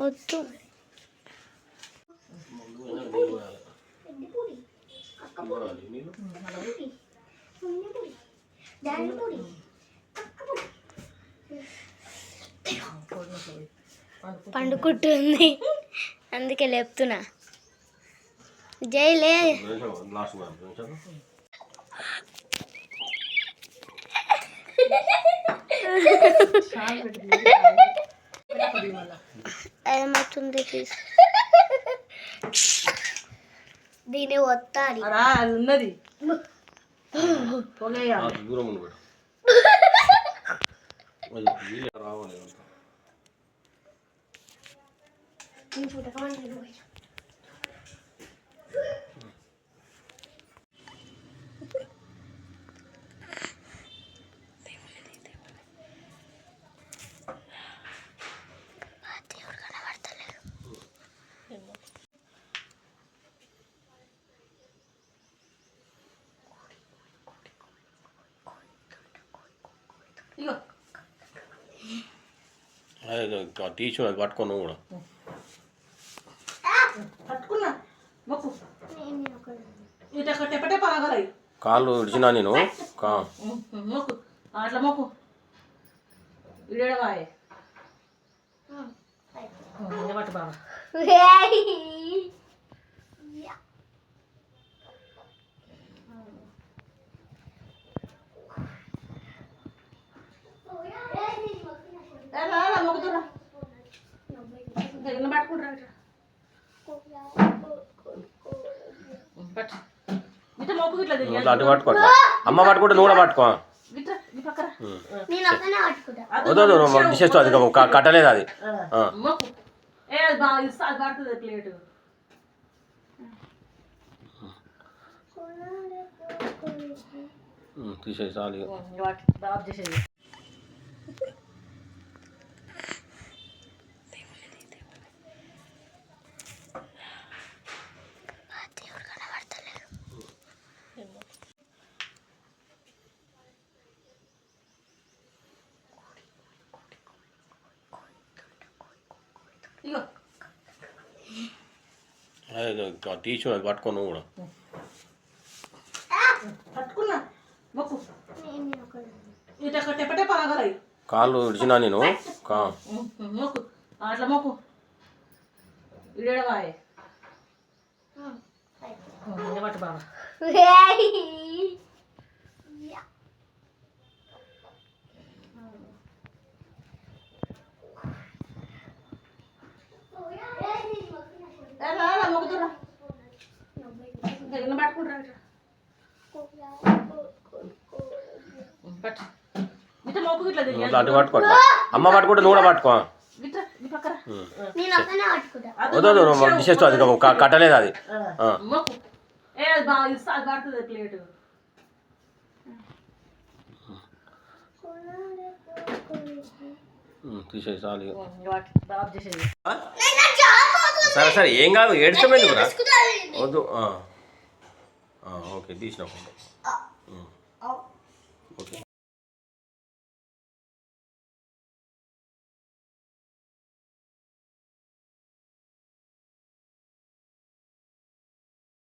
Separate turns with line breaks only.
వద్దు. పండుకుంటుంది. అందుకే లేపుతున్నా. జైలే ఏమవుతుంది ఒత్తాలి
అడా అది ఉన్నది.
దూరం రావాలి
ఇగో.
అదే తీసి అది పట్టుకో నువ్వు కూడా.
పట్టుకున్నా. మొక్కు.
కాళ్ళు విడిచినా నేను? కా?
మొక్కు. అట్లా మొక్కు. ఇడవాయే పట్టు బాబా
అటు. అమ్మ పట్టుకుంటే నువ్వు కూడా పట్టుకో. వద్దు అది కట్టలేదు అది. తీసేసి చాలు
ఇగో.
తీసి అది పట్టుకో నువ్వు కూడా.
పట్టుకున్నా. మొక్కు. ఇట టెపటే పాగలయి
కాళ్ళు విడిచినా నేను?
మొక్కు. అట్లా మొక్కు. పట్టు. బాబా.
అటు పట్టుకో. అమ్మ పట్టుకుంటే నువ్వు కూడా పట్టుకో. వద్దు వద్దు నువ్వు డిషెస్ అది కట్టలేదు అది. తీసేసి చాలు సరే సరే ఏం కాదు ఏడ్చమేందుకు రా వద్దు ఓకే తీసిన